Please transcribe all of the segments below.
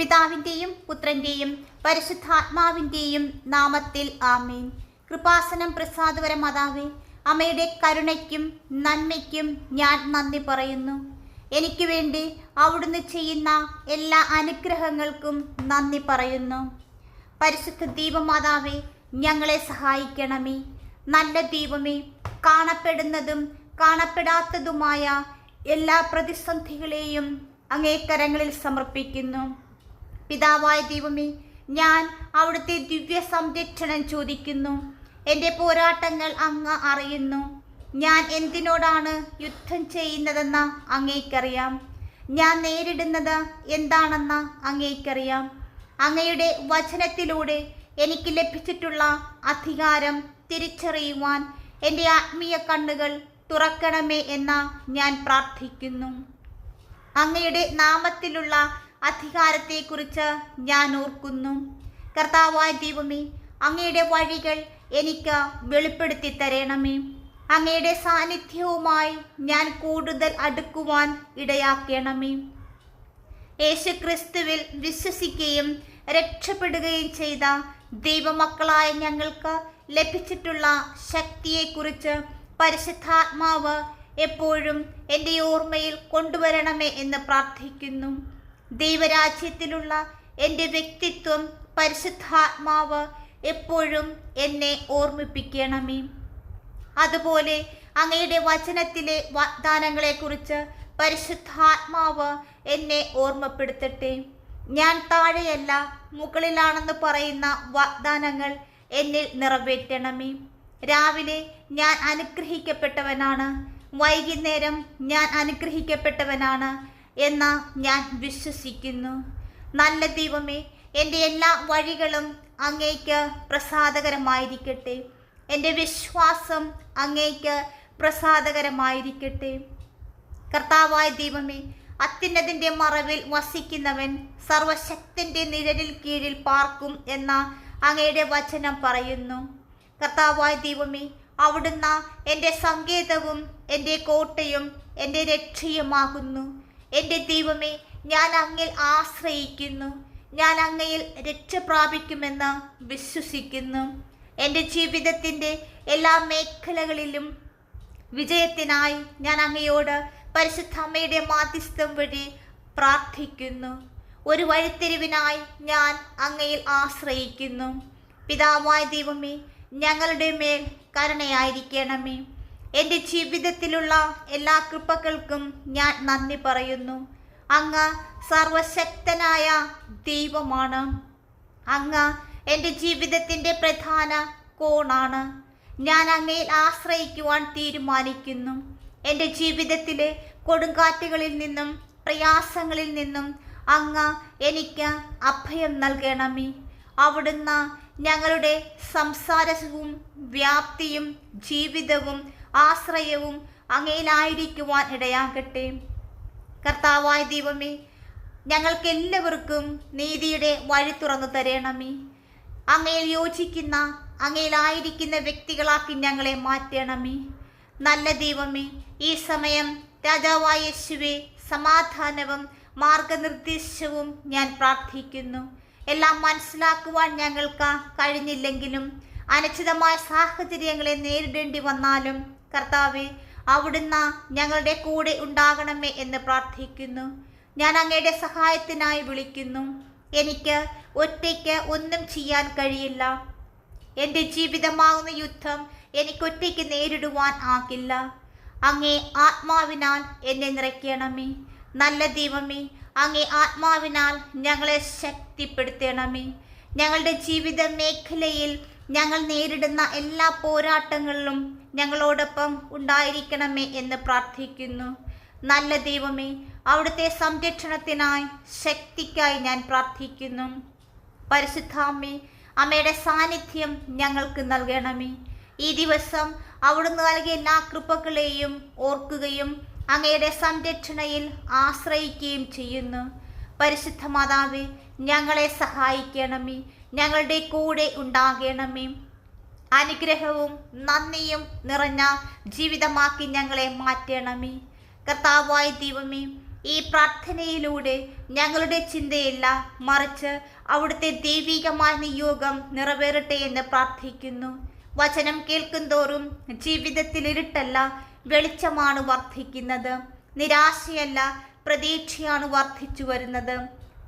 പിതാവിന്റെയും പുത്രന്റെയും പരിശുദ്ധാത്മാവിന്റെയും നാമത്തിൽ ആമേൻ. കൃപാസനം പ്രസാദവര മാതാവേ അമ്മയുടെ കരുണയ്ക്കും നന്മയ്ക്കും ഞാൻ നന്ദി പറയുന്നു. എനിക്ക് വേണ്ടി അവിടുന്ന് ചെയ്യുന്ന എല്ലാ അനുഗ്രഹങ്ങൾക്കും നന്ദി പറയുന്നു. പരിശുദ്ധ ദീപമാതാവേ ഞങ്ങളെ സഹായിക്കണമേ. നല്ല ദീപമേ കാണപ്പെടുന്നതും കാണപ്പെടാത്തതുമായ എല്ലാ പ്രതിസന്ധികളെയും അങ്ങേ കരങ്ങളിൽ സമർപ്പിക്കുന്നു. പിതാവായ ദൈവമേ ഞാൻ അവിടുത്തെ ദിവ്യ സംരക്ഷണം ചോദിക്കുന്നു. എന്റെ പോരാട്ടങ്ങൾ അങ്ങ് അറിയുന്നു. ഞാൻ എന്തിനോടാണ് യുദ്ധം ചെയ്യുന്നതെന്ന് അങ്ങേക്കറിയാം. ഞാൻ നേരിടുന്നത് എന്താണെന്ന് അങ്ങേക്കറിയാം. അങ്ങയുടെ വചനത്തിലൂടെ എനിക്ക് ലഭിച്ചിട്ടുള്ള അധികാരം തിരിച്ചറിയുവാൻ എന്റെ ആത്മീയ കണ്ണുകൾ തുറക്കണമേ എന്ന് ഞാൻ പ്രാർത്ഥിക്കുന്നു. അങ്ങയുടെ നാമത്തിലുള്ള അധികാരത്തെക്കുറിച്ച് ഞാൻ ഓർക്കുന്നു. കർത്താവായ ദൈവമേ അങ്ങയുടെ വഴികൾ എനിക്ക് വെളിപ്പെടുത്തി തരണമേ. അങ്ങയുടെ സാന്നിധ്യവുമായി ഞാൻ കൂടുതൽ അടുക്കുവാൻ ഇടയാക്കണമേ. യേശുക്രിസ്തുവിൽ വിശ്വസിക്കുകയും രക്ഷപ്പെടുകയും ചെയ്ത ദൈവമക്കളായ ഞങ്ങൾക്ക് ലഭിച്ചിട്ടുള്ള ശക്തിയെക്കുറിച്ച് പരിശുദ്ധാത്മാവ് എപ്പോഴും എന്റെ ഓർമ്മയിൽ കൊണ്ടുവരണമേ എന്ന് പ്രാർത്ഥിക്കുന്നു. ദൈവരാജ്യത്തിലുള്ള എന്റെ വ്യക്തിത്വം പരിശുദ്ധാത്മാവ് എപ്പോഴും എന്നെ ഓർമ്മിപ്പിക്കണമേ. അതുപോലെ അങ്ങയുടെ വചനത്തിലെ വാഗ്ദാനങ്ങളെക്കുറിച്ച് പരിശുദ്ധാത്മാവ് എന്നെ ഓർമ്മപ്പെടുത്തട്ടെ. ഞാൻ താഴെയല്ല മുകളിലാണെന്ന് പറയുന്ന വാഗ്ദാനങ്ങൾ എന്നിൽ നിറവേറ്റണമേ. രാവിലെ ഞാൻ അനുഗ്രഹിക്കപ്പെട്ടവനാണ് വൈകുന്നേരം ഞാൻ അനുഗ്രഹിക്കപ്പെട്ടവനാണ് എന്ന് ഞാൻ വിശ്വസിക്കുന്നു. നല്ല ദൈവമേ എന്റെ എല്ലാ വഴികളും അങ്ങേക്ക് പ്രസാദകരമായിരിക്കട്ടെ. എന്റെ വിശ്വാസം അങ്ങേക്ക് പ്രസാദകരമായിരിക്കട്ടെ. കർത്താവായ ദൈവമേ അത്യുന്നതിന്റെ മറവിൽ വസിക്കുന്നവൻ സർവശക്തിന്റെ നിഴലിൽ കീഴിൽ പാർക്കും എന്ന അങ്ങയുടെ വചനം പറയുന്നു. കർത്താവായ ദൈവമേ അവിടുന്ന് എന്റെ സങ്കേതവും എന്റെ കോട്ടയും എന്റെ രക്ഷയുമാകുന്നു. എന്റെ ദൈവമേ ഞാൻ അങ്ങിൽ ആശ്രയിക്കുന്നു. ഞാൻ അങ്ങയിൽ രക്ഷ പ്രാപിക്കുമെന്ന് വിശ്വസിക്കുന്നു. എന്റെ ജീവിതത്തിന്റെ എല്ലാ മേഖലകളിലും വിജയത്തിനായി ഞാൻ അങ്ങയോട് പരിശുദ്ധ അമ്മയുടെ മാധ്യസ്ഥം വഴി പ്രാർത്ഥിക്കുന്നു. ഒരു വഴിത്തിരിവിനായി ഞാൻ അങ്ങയിൽ ആശ്രയിക്കുന്നു. പിതാവായ ദൈവമേ ഞങ്ങളുടെ മേൽ കരുണയായിരിക്കണമേ. എന്റെ ജീവിതത്തിലുള്ള എല്ലാ കൃപകൾക്കും ഞാൻ നന്ദി പറയുന്നു. അങ്ങ് സർവശക്തനായ ദൈവമാണ്. അങ്ങ് എന്റെ ജീവിതത്തിന്റെ പ്രധാന കോണാണ്. ഞാൻ അങ്ങയിൽ ആശ്രയിക്കുവാൻ തീരുമാനിക്കുന്നു. എന്റെ ജീവിതത്തിലെ കൊടുങ്കാറ്റുകളിൽ നിന്നും പ്രയാസങ്ങളിൽ നിന്നും അങ്ങ് എനിക്ക് അഭയം നൽകണമേ. അവിടുന്ന് ഞങ്ങളുടെ സംസാരവും വ്യാപ്തിയും ജീവിതവും ആശ്രയവും അങ്ങയിലായിരിക്കുവാൻ ഇടയാകട്ടെ. കർത്താവായ ദൈവമേ ഞങ്ങൾക്ക് എല്ലാവർക്കും നീതിയുടെ വഴി തുറന്നു തരണമേ. അങ്ങയിൽ യോജിക്കുന്ന അങ്ങയിലായിരിക്കുന്ന വ്യക്തികളാക്കി ഞങ്ങളെ മാറ്റണമേ. നല്ല ദൈവമേ ഈ സമയം രാജാവായ യേശുവെ സമാധാനവും മാർഗനിർദ്ദേശവും ഞാൻ പ്രാർത്ഥിക്കുന്നു. എല്ലാം മനസ്സിലാക്കുവാൻ ഞങ്ങൾക്ക് കഴിഞ്ഞില്ലെങ്കിലും അനിശ്ചിതമായ സാഹചര്യങ്ങളെ നേരിടേണ്ടി വന്നാലും കർത്താവെ അവിടുന്ന് ഞങ്ങളുടെ കൂടെ ഉണ്ടാകണമേ എന്ന് പ്രാർത്ഥിക്കുന്നു. ഞാൻ അങ്ങയുടെ സഹായത്തിനായി വിളിക്കുന്നു. എനിക്ക് ഒറ്റയ്ക്ക് ഒന്നും ചെയ്യാൻ കഴിയില്ല. എന്റെ ജീവിതമാകുന്ന യുദ്ധം എനിക്കൊറ്റയ്ക്ക് നേരിടുവാൻ ആകില്ല. അങ്ങേ ആത്മാവിനാൽ എന്നെ നിറയ്ക്കണമേ. നല്ല ദൈവമേ അങ്ങേ ആത്മാവിനാൽ ഞങ്ങളെ ശക്തിപ്പെടുത്തണമേ. ഞങ്ങളുടെ ജീവിത മേഖലയിൽ ഞങ്ങൾ നേരിടുന്ന എല്ലാ പോരാട്ടങ്ങളിലും ഞങ്ങളോടൊപ്പം ഉണ്ടായിരിക്കണമേ എന്ന് പ്രാർത്ഥിക്കുന്നു. നല്ല ദൈവമേ അവിടുത്തെ സംരക്ഷണത്തിനായി ശക്തിക്കായി ഞാൻ പ്രാർത്ഥിക്കുന്നു. പരിശുദ്ധാമ്മേ അമ്മയുടെ സാന്നിധ്യം ഞങ്ങൾക്ക് നൽകണമേ. ഈ ദിവസം അവിടുന്ന് നൽകിയ എല്ലാ കൃപകളെയും ഓർക്കുകയും അങ്ങയുടെ സംരക്ഷണയിൽ ആശ്രയിക്കുകയും ചെയ്യുന്നു. പരിശുദ്ധ മാതാവേ ഞങ്ങളെ സഹായിക്കണമേ. ഞങ്ങളുടെ കൂടെ ഉണ്ടാകണമേ. അനുഗ്രഹവും നന്ദിയും നിറഞ്ഞ ജീവിതമാക്കി ഞങ്ങളെ മാറ്റണമേ. കർത്താവായ ദൈവമേ ഈ പ്രാർത്ഥനയിലൂടെ ഞങ്ങളുടെ ചിന്തയല്ല മറിച്ച് അവിടുത്തെ ദൈവികമായ നിയോഗം നിറവേറട്ടെ എന്ന് പ്രാർത്ഥിക്കുന്നു. വചനം കേൾക്കുന്തോറും ജീവിതത്തിൽ ഇരുട്ടല്ല വെളിച്ചമാണ് വർദ്ധിക്കുന്നത്. നിരാശയല്ല പ്രതീക്ഷയാണ് വർദ്ധിച്ചു വരുന്നത്.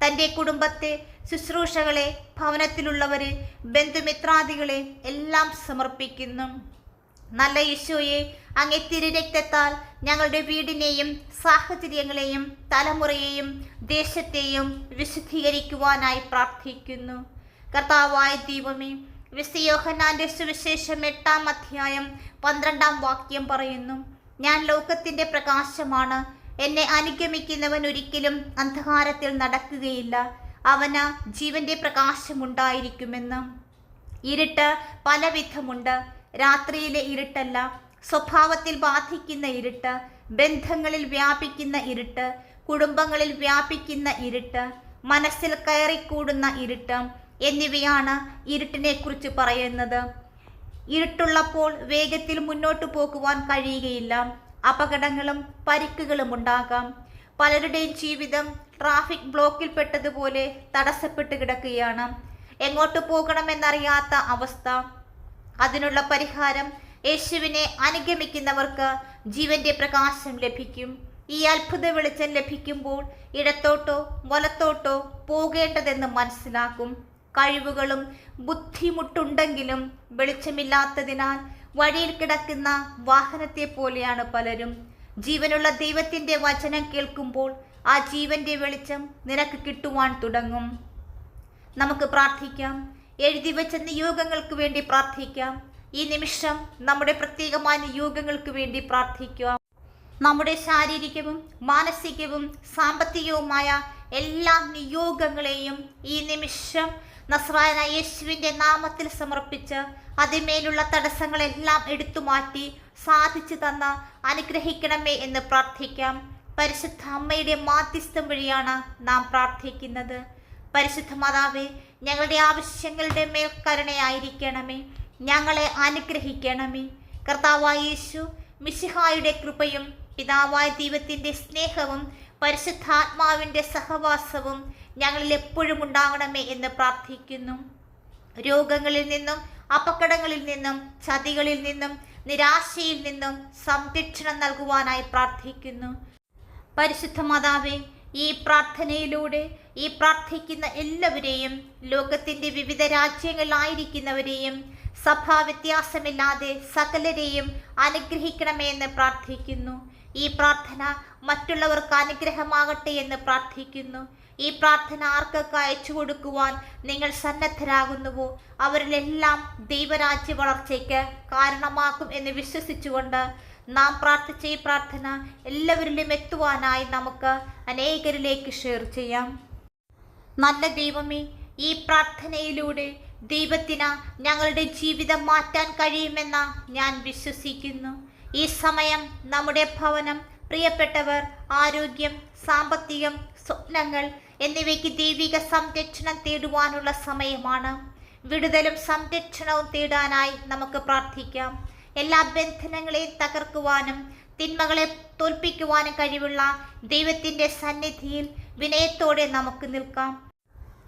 തന്റെ കുടുംബത്തെ ശുശ്രൂഷകളെ ഭവനത്തിലുള്ളവരെ ബന്ധുമിത്രാദികളെ എല്ലാം സമർപ്പിക്കുന്നു. നല്ല യേശുവെ അങ്ങേ തിരുരക്തത്താൽ ഞങ്ങളുടെ വീടിനെയും സാഹചര്യങ്ങളെയും തലമുറയെയും ദേശത്തെയും വിശുദ്ധീകരിക്കുവാനായി പ്രാർത്ഥിക്കുന്നു. കർത്താവായ ദൈവമേ വിശയോഹനാന്റെ സുവിശേഷം എട്ടാം അധ്യായം പന്ത്രണ്ടാം വാക്യം പറയുന്നു. ഞാൻ ലോകത്തിന്റെ പ്രകാശമാണ്. എന്നെ അനുഗമിക്കുന്നവൻ ഒരിക്കലും അന്ധകാരത്തിൽ നടക്കുകയില്ല. അവന് ജീവന്റെ പ്രകാശമുണ്ടായിരിക്കുമെന്ന്. ഇരുട്ട് പലവിധമുണ്ട്. രാത്രിയിലെ ഇരുട്ടല്ല. സ്വഭാവത്തിൽ ബാധിക്കുന്ന ഇരുട്ട്. ബന്ധങ്ങളിൽ വ്യാപിക്കുന്ന ഇരുട്ട്. കുടുംബങ്ങളിൽ വ്യാപിക്കുന്ന ഇരുട്ട്. മനസ്സിൽ കയറിക്കൂടുന്ന ഇരുട്ട്. എന്നിവയാണ് ഇരുട്ടിനെക്കുറിച്ച് പറയുന്നത്. ഇരുട്ടുള്ളപ്പോൾ വേഗത്തിൽ മുന്നോട്ട് പോകുവാൻ കഴിയുകയില്ല. അപകടങ്ങളും പരിക്കുകളും ഉണ്ടാകാം. പലരുടെയും ജീവിതം ട്രാഫിക് ബ്ലോക്കിൽപ്പെട്ടതുപോലെ തടസ്സപ്പെട്ട് കിടക്കുകയാണ്. എങ്ങോട്ട് പോകണമെന്നറിയാത്ത അവസ്ഥ. അതിനുള്ള പരിഹാരം യേശുവിനെ അനുഗമിക്കുന്നവർക്ക് ജീവന്റെ പ്രകാശം ലഭിക്കും. ഈ അത്ഭുത വെളിച്ചം ലഭിക്കുമ്പോൾ ഇടത്തോട്ടോ വലത്തോട്ടോ പോകേണ്ടതെന്ന് മനസ്സിലാക്കും. കഴിവുകളും ബുദ്ധിമുട്ടുണ്ടെങ്കിലും വെളിച്ചമില്ലാത്തതിനാൽ വഴിയിൽ കിടക്കുന്ന വാഹനത്തെ പോലെയാണ് പലരും. ജീവനുള്ള ദൈവത്തിന്റെ വചനം കേൾക്കുമ്പോൾ ആ ജീവന്റെ വെളിച്ചം നിനക്ക് കിട്ടുവാൻ തുടങ്ങും. നമുക്ക് പ്രാർത്ഥിക്കാം. എഴുതി വെച്ച നിയോഗങ്ങൾക്ക് വേണ്ടി പ്രാർത്ഥിക്കാം. ഈ നിമിഷം നമ്മുടെ പ്രത്യേകമായ നിയോഗങ്ങൾക്ക് വേണ്ടി പ്രാർത്ഥിക്കാം. നമ്മുടെ ശാരീരികവും മാനസികവും സാമ്പത്തികവുമായ എല്ലാ നിയോഗങ്ങളെയും ഈ നിമിഷം നസ്രായന യേശുവിന്റെ നാമത്തിൽ സമർപ്പിച്ച് അതിമേലുള്ള തടസ്സങ്ങളെല്ലാം എടുത്തു മാറ്റി സാധിച്ചു തന്ന അനുഗ്രഹിക്കണമേ എന്ന് പ്രാർത്ഥിക്കാം. പരിശുദ്ധ അമ്മയുടെ മാധ്യസ്ഥം വഴിയാണ് നാം പ്രാർത്ഥിക്കുന്നത്. പരിശുദ്ധ മാതാവേ ഞങ്ങളുടെ ആവശ്യങ്ങളുടെ മേൽ കരുണയായിരിക്കണമേ. ഞങ്ങളെ അനുഗ്രഹിക്കണമേ. കർത്താവായ യേശു മിശിഹായുടെ കൃപയും പിതാവായ ദൈവത്തിന്റെ സ്നേഹവും പരിശുദ്ധാത്മാവിന്റെ സഹവാസവും ഞങ്ങളിൽ എപ്പോഴും ഉണ്ടാകണമേ എന്ന് പ്രാർത്ഥിക്കുന്നു. രോഗങ്ങളിൽ നിന്നും അപകടങ്ങളിൽ നിന്നും ചതികളിൽ നിന്നും നിരാശയിൽ നിന്നും സംരക്ഷണം നൽകുവാനായി പ്രാർത്ഥിക്കുന്നു. പരിശുദ്ധ മാതാവേ ഈ പ്രാർത്ഥനയിലൂടെ ഈ പ്രാർത്ഥിക്കുന്ന എല്ലാവരെയും ലോകത്തിന്റെ വിവിധ രാജ്യങ്ങളിലായിരിക്കുന്നവരെയും സഭാ വ്യത്യാസമില്ലാതെ സകലരെയും അനുഗ്രഹിക്കണമേ എന്ന് പ്രാർത്ഥിക്കുന്നു. ഈ പ്രാർത്ഥന മറ്റുള്ളവർക്ക് അനുഗ്രഹമാകട്ടെ എന്ന് പ്രാർത്ഥിക്കുന്നു. ഈ പ്രാർത്ഥന ആർക്കൊക്കെ അയച്ചു കൊടുക്കുവാൻ നിങ്ങൾ സന്നദ്ധരാകുന്നുവോ? അവരിലെല്ലാം ദൈവരാജ്യ വളർച്ചയ്ക്ക് കാരണമാക്കും എന്ന് വിശ്വസിച്ചുകൊണ്ട് നാം പ്രാർത്ഥിച്ച ഈ പ്രാർത്ഥന എല്ലാവരിലും എത്തുവാനായി നമുക്ക് അനേകരിലേക്ക് ഷെയർ ചെയ്യാം. നല്ല ദൈവമേ ഈ പ്രാർത്ഥനയിലൂടെ ദൈവത്തിന് ഞങ്ങളുടെ ജീവിതം മാറ്റാൻ കഴിയുമെന്ന ഞാൻ വിശ്വസിക്കുന്നു. ഈ സമയം നമ്മുടെ ഭവനം പ്രിയപ്പെട്ടവർ ആരോഗ്യം സാമ്പത്തികം സ്വപ്നങ്ങൾ എന്നിവയ്ക്ക് ദൈവിക സംരക്ഷണം തേടുവാനുള്ള സമയമാണ്. വിടുതലും സംരക്ഷണവും തേടാനായി നമുക്ക് പ്രാർത്ഥിക്കാം. എല്ലാ ബന്ധനങ്ങളെയും തകർക്കുവാനും തിന്മകളെ തോൽപ്പിക്കുവാനും കഴിവുള്ള ദൈവത്തിന്റെ സന്നിധിയിൽ വിനയത്തോടെ നമുക്ക് നിൽക്കാം.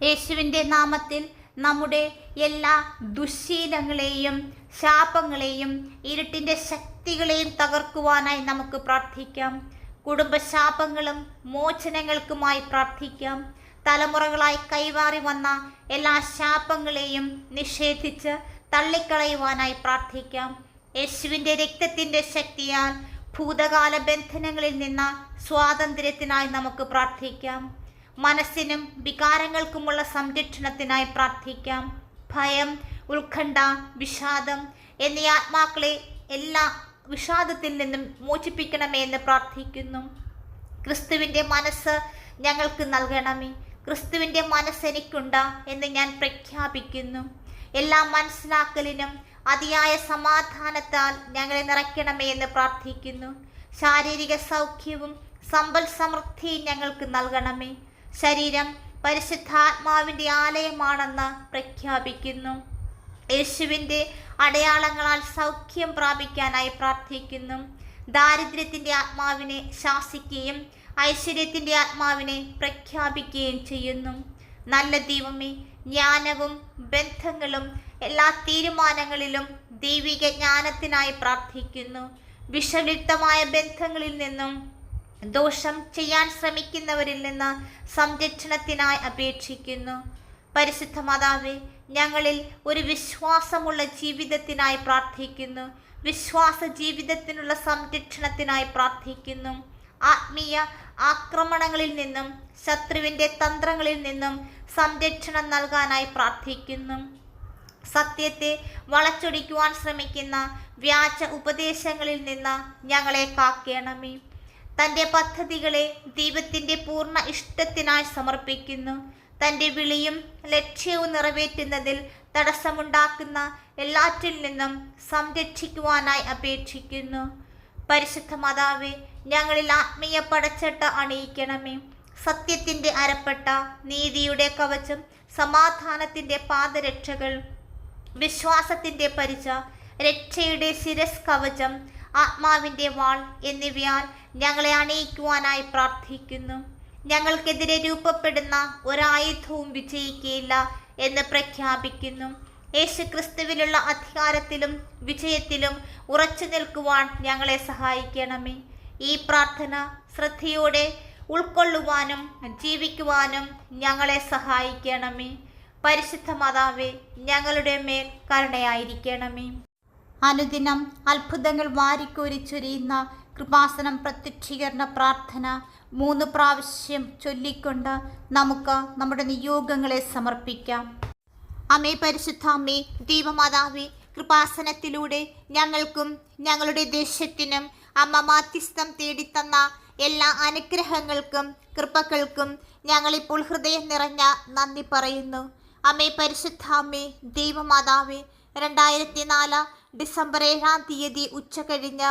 യേശുവിന്റെ നാമത്തിൽ നമ്മുടെ എല്ലാ ദുശ്ശീലങ്ങളെയും ശാപങ്ങളെയും ഇരുട്ടിന്റെ ശക്തികളെയും തകർക്കുവാനായി നമുക്ക് പ്രാർത്ഥിക്കാം. കുടുംബശാപങ്ങളും മോചനങ്ങൾക്കുമായി പ്രാർത്ഥിക്കാം. തലമുറകളായി കൈമാറി വന്ന എല്ലാ ശാപങ്ങളെയും നിഷേധിച്ച് തള്ളിക്കളയുവാനായി പ്രാർത്ഥിക്കാം. യേശുവിന്റെ രക്തത്തിന്റെ ശക്തിയാൽ ഭൂതകാല ബന്ധനങ്ങളിൽ നിന്ന സ്വാതന്ത്ര്യത്തിനായി നമുക്ക് പ്രാർത്ഥിക്കാം. മനസ്സിനും വികാരങ്ങൾക്കുമുള്ള സംരക്ഷണത്തിനായി പ്രാർത്ഥിക്കാം. ഭയം ഉത്കണ്ഠ വിഷാദം എന്നീ ആത്മാക്കളെ എല്ലാ വിഷാദത്തിൽ നിന്നും മോചിപ്പിക്കണമേ എന്ന് പ്രാർത്ഥിക്കുന്നു. ക്രിസ്തുവിന്റെ മനസ്സ് ഞങ്ങൾക്ക് നൽകണമേ. ക്രിസ്തുവിന്റെ മനസ്സ് എനിക്കുണ്ട് എന്ന് ഞാൻ പ്രഖ്യാപിക്കുന്നു. എല്ലാ മനസ്സിലാക്കലിനും അതിയായ സമാധാനത്താൽ ഞങ്ങളെ നിറയ്ക്കണമേ എന്ന് പ്രാർത്ഥിക്കുന്നു. ശാരീരിക സൗഖ്യവും സമ്പൽ സമൃദ്ധിയും ഞങ്ങൾക്ക് നൽകണമേ. ശരീരം പരിശുദ്ധാത്മാവിന്റെ ആലയമാണെന്ന് പ്രഖ്യാപിക്കുന്നു. യേശുവിന്റെ അടയാളങ്ങളാൽ സൗഖ്യം പ്രാപിക്കാനായി പ്രാർത്ഥിക്കുന്നു. ദാരിദ്ര്യത്തിന്റെ ആത്മാവിനെ ശാസിക്കുകയും ഐശ്വര്യത്തിന്റെ ആത്മാവിനെ പ്രഖ്യാപിക്കുകയും ചെയ്യുന്നു. നല്ല ദൈവമേ ജ്ഞാനവും ബന്ധങ്ങളും എല്ലാ തീരുമാനങ്ങളിലും ദൈവിക ജ്ഞാനത്തിനായി പ്രാർത്ഥിക്കുന്നു. വിഷലിപ്തമായ ബന്ധങ്ങളിൽ നിന്നും ദോഷം ചെയ്യാൻ ശ്രമിക്കുന്നവരിൽ നിന്ന് സംരക്ഷണത്തിനായി അപേക്ഷിക്കുന്നു. പരിശുദ്ധ മാതാവേ ഞങ്ങളിൽ ഒരു വിശ്വാസമുള്ള ജീവിതത്തിനായി പ്രാർത്ഥിക്കുന്നു. വിശ്വാസ ജീവിതത്തിനുള്ള സംരക്ഷണത്തിനായി പ്രാർത്ഥിക്കുന്നു. ആത്മീയ ആക്രമണങ്ങളിൽ നിന്നും ശത്രുവിന്റെ തന്ത്രങ്ങളിൽ നിന്നും സംരക്ഷണം നൽകാനായി പ്രാർത്ഥിക്കുന്നു. സത്യത്തെ വളച്ചൊടിക്കുവാൻ ശ്രമിക്കുന്ന വ്യാജ ഉപദേശങ്ങളിൽ നിന്ന് ഞങ്ങളെ കാക്കേണമേ. തന്റെ പദ്ധതികളെ ദൈവത്തിന്റെ പൂർണ ഇഷ്ടത്തിനായി സമർപ്പിക്കുന്നു. തന്റെ വിളിയും ലക്ഷ്യവും നിറവേറ്റുന്നതിൽ തടസ്സമുണ്ടാക്കുന്ന എല്ലാറ്റിൽ നിന്നും സംരക്ഷിക്കുവാനായി അപേക്ഷിക്കുന്നു. പരിശുദ്ധ മാതാവേ ഞങ്ങളിൽ ആത്മീയ പടച്ചട്ട അണിയിക്കണമേ. സത്യത്തിന്റെ അരപ്പെട്ട നീതിയുടെ കവചം സമാധാനത്തിന്റെ പാദരക്ഷകൾ വിശ്വാസത്തിന്റെ പരിച രക്ഷയുടെ ശിരസ് കവചം ആത്മാവിന്റെ വാൾ എന്നിവയാൽ ഞങ്ങളെ അണിയിക്കുവാനായി പ്രാർത്ഥിക്കുന്നു. ഞങ്ങൾക്കെതിരെ രൂപപ്പെടുന്ന ഒരായുധവും വിജയിക്കുകയില്ല എന്ന് പ്രഖ്യാപിക്കുന്നു. യേശുക്രിസ്തുവിലുള്ള അധികാരത്തിലും വിജയത്തിലും ഉറച്ചു നിൽക്കുവാൻ ഞങ്ങളെ സഹായിക്കണമേ. ഈ പ്രാർത്ഥന ശ്രദ്ധയോടെ ഉൾക്കൊള്ളുവാനും ജീവിക്കുവാനും ഞങ്ങളെ സഹായിക്കണമേ. പരിശുദ്ധ മാതാവേ ഞങ്ങളുടെ മേൽ കരുണയായിരിക്കണമേ. അനുദിനം അത്ഭുതങ്ങൾ വാരിക്കോരി ചൊരിയുന്ന കൃപാസനം പ്രത്യക്ഷീകരണ പ്രാർത്ഥന മൂന്ന് പ്രാവശ്യം ചൊല്ലിക്കൊണ്ട് നമുക്ക് നമ്മുടെ നിയോഗങ്ങളെ സമർപ്പിക്കാം. അമ്മേ പരിശുദ്ധ അമ്മേ ദൈവമാതാവേ കൃപാസനത്തിലൂടെ ഞങ്ങൾക്കും ഞങ്ങളുടെ ദേശത്തിനും അമ്മ മാധ്യസ്ഥം തേടിത്തന്ന എല്ലാ അനുഗ്രഹങ്ങൾക്കും കൃപകൾക്കും ഞങ്ങളിപ്പോൾ ഹൃദയം നിറഞ്ഞ നന്ദി പറയുന്നു. അമ്മേ പരിശുദ്ധ അമ്മേ ദൈവമാതാവേ രണ്ടായിരത്തി നാല് ഡിസംബർ ഏഴാം തീയതി ഉച്ച കഴിഞ്ഞ്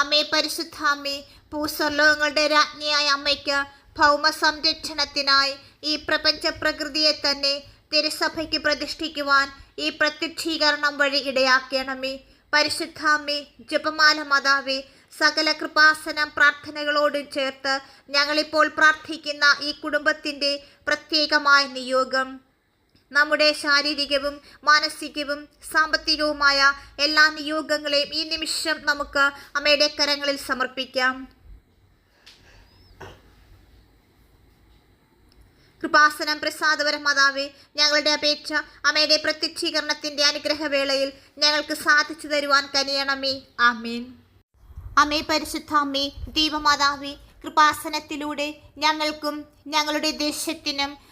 അമ്മേ പരിശുദ്ധാമ്മേ ഭൂസ്വർലോകങ്ങളുടെ രാജ്ഞിയായ അമ്മയ്ക്ക് ഭൗമ സംരക്ഷണത്തിനായി ഈ പ്രപഞ്ച പ്രകൃതിയെ തന്നെ തിരുസഭയ്ക്ക് പ്രതിഷ്ഠിക്കുവാൻ ഈ പ്രത്യക്ഷീകരണം വഴി ഇടയാക്കണമേ. പരിശുദ്ധാമ്മേ ജപമാല മാതാവേ സകല കൃപാസനം പ്രാർത്ഥനകളോടും ചേർത്ത് ഞങ്ങളിപ്പോൾ പ്രാർത്ഥിക്കുന്ന ഈ കുടുംബത്തിന്റെ പ്രത്യേകമായ നിയോഗം. നമ്മുടെ ശാരീരികവും മാനസികവും സാമ്പത്തികവുമായ എല്ലാ നിയോഗങ്ങളെയും ഈ നിമിഷം നമുക്ക് അമ്മയുടെ കരങ്ങളിൽ സമർപ്പിക്കാം. കൃപാസനം പ്രസാദപരം മാതാവേ ഞങ്ങളുടെ അപേക്ഷ അമ്മയുടെ പ്രത്യക്ഷീകരണത്തിന്റെ അനുഗ്രഹവേളയിൽ ഞങ്ങൾക്ക് സാധിച്ചു തരുവാൻ കനിയണമേ. ആമീൻ. അമ്മേ പരിശുദ്ധ അമ്മേ ദൈവമാതാവേ കൃപാസനത്തിലൂടെ ഞങ്ങൾക്കും ഞങ്ങളുടെ ദേശത്തിനും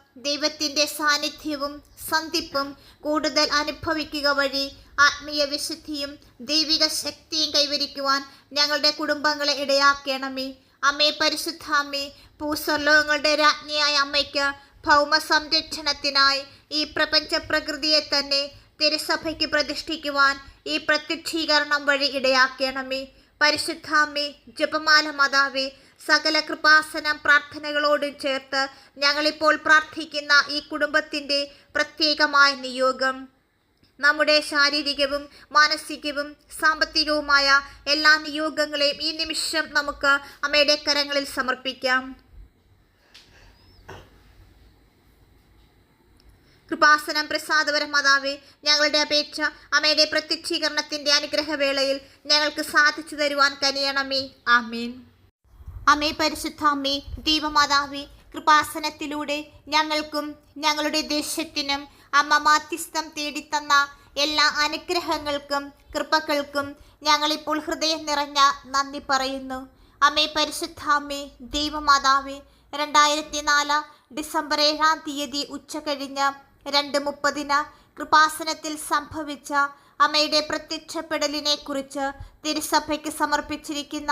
ദൈവത്തിന്റെ സാന്നിധ്യവും സന്ധിപ്പും കൂടുതൽ അനുഭവിക്കുക വഴി ആത്മീയ വിശുദ്ധിയും ദൈവിക ശക്തിയും കൈവരിക്കുവാൻ ഞങ്ങളുടെ കുടുംബങ്ങളെ ഇടയാക്കണമേ. അമ്മേ പരിശുദ്ധ അമ്മേ ഭൂസ്വർലോകങ്ങളുടെ രാജ്ഞിയായ അമ്മയ്ക്ക് ഭൗമ സംരക്ഷണത്തിനായി ഈ പ്രപഞ്ച പ്രകൃതിയെ തന്നെ തിരുസഭയ്ക്ക് പ്രതിഷ്ഠിക്കുവാൻ ഈ പ്രത്യക്ഷീകരണം വഴി ഇടയാക്കണമേ. പരിശുദ്ധാമ്മേ ജപമാല മാതാവേ സകല കൃപാസനം പ്രാർത്ഥനകളോടും ചേർത്ത് ഞങ്ങളിപ്പോൾ പ്രാർത്ഥിക്കുന്ന ഈ കുടുംബത്തിന്റെ പ്രത്യേകമായ നിയോഗം. നമ്മുടെ ശാരീരികവും മാനസികവും സാമ്പത്തികവുമായ എല്ലാ നിയോഗങ്ങളെയും ഈ നിമിഷം നമുക്ക് അമ്മയുടെ കരങ്ങളിൽ സമർപ്പിക്കാം. കൃപാസനം പ്രസാദപരം മാതാവേ ഞങ്ങളുടെ അപേക്ഷ അമ്മയുടെ പ്രത്യക്ഷീകരണത്തിന്റെ അനുഗ്രഹവേളയിൽ ഞങ്ങൾക്ക് സാധിച്ചു തരുവാൻ കനിയണമേ. ആമേൻ. അമ്മേ പരിശുദ്ധ അമ്മേ കൃപാസനത്തിലൂടെ ഞങ്ങൾക്കും ഞങ്ങളുടെ ദേശത്തിനും അമ്മ മാധ്യസ്ഥം തേടിത്തന്ന എല്ലാ അനുഗ്രഹങ്ങൾക്കും കൃപകൾക്കും ഞങ്ങളിപ്പോൾ ഹൃദയം നിറഞ്ഞ നന്ദി പറയുന്നു. അമ്മേ പരിശുദ്ധ അമ്മേ ദൈവമാതാവേ രണ്ടായിരത്തി നാല് ഡിസംബർ ഏഴാം തീയതി ഉച്ച കഴിഞ്ഞ് രണ്ട് മുപ്പതിന് കൃപാസനത്തിൽ സംഭവിച്ച അമ്മയുടെ പ്രത്യക്ഷപ്പെടലിനെ കുറിച്ച് തിരുസഭയ്ക്ക് സമർപ്പിച്ചിരിക്കുന്ന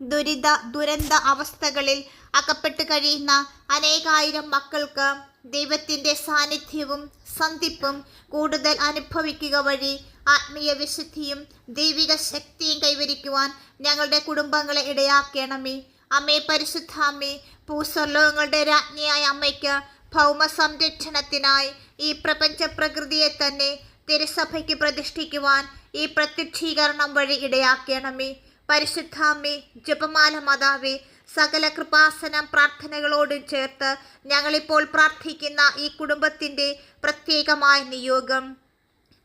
ദുരിത ദുരന്ത അവസ്ഥകളിൽ അകപ്പെട്ട് കഴിയുന്ന അനേകായിരം മക്കൾക്ക് ദൈവത്തിന്റെ സാന്നിധ്യവും സന്ധിപ്പും കൂടുതൽ അനുഭവിക്കുക വഴി ആത്മീയ വിശുദ്ധിയും ദൈവിക ശക്തിയും കൈവരിക്കുവാൻ ഞങ്ങളുടെ കുടുംബങ്ങളെ ഇടയാക്കണമേ. അമ്മേ പരിശുദ്ധാമ്മേ ഭൂസ്വർലോകങ്ങളുടെ രാജ്ഞിയായ അമ്മയ്ക്ക് ഭൗമ സംരക്ഷണത്തിനായി ഈ പ്രപഞ്ച പ്രകൃതിയെ തന്നെ തിരുസഭയ്ക്ക് പ്രതിഷ്ഠിക്കുവാൻ ഈ പ്രത്യക്ഷീകരണം വഴി ഇടയാക്കണമേ. പരിശുദ്ധാമ്മേ ജപമാല മാതാവേ സകല കൃപാസനം പ്രാർത്ഥനകളോടും ചേർത്ത് ഞങ്ങളിപ്പോൾ പ്രാർത്ഥിക്കുന്ന ഈ കുടുംബത്തിന്റെ പ്രത്യേകമായ നിയോഗം.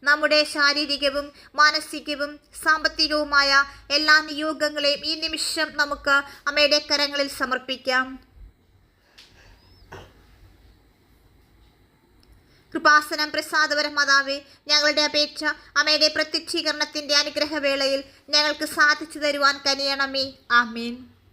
നമ്മുടെ ശാരീരികവും മാനസികവും സാമ്പത്തികവുമായ എല്ലാ നിയോഗങ്ങളെയും ഈ നിമിഷം നമുക്ക് അമ്മയുടെ കരങ്ങളിൽ സമർപ്പിക്കാം. കൃപാസനം പ്രസാദപരം ഞങ്ങളുടെ അപേക്ഷ അമ്മയുടെ പ്രത്യക്ഷീകരണത്തിന്റെ അനുഗ്രഹവേളയിൽ ഞങ്ങൾക്ക് സാധിച്ചു തരുവാൻ കനിയണമേ. ആമേൻ.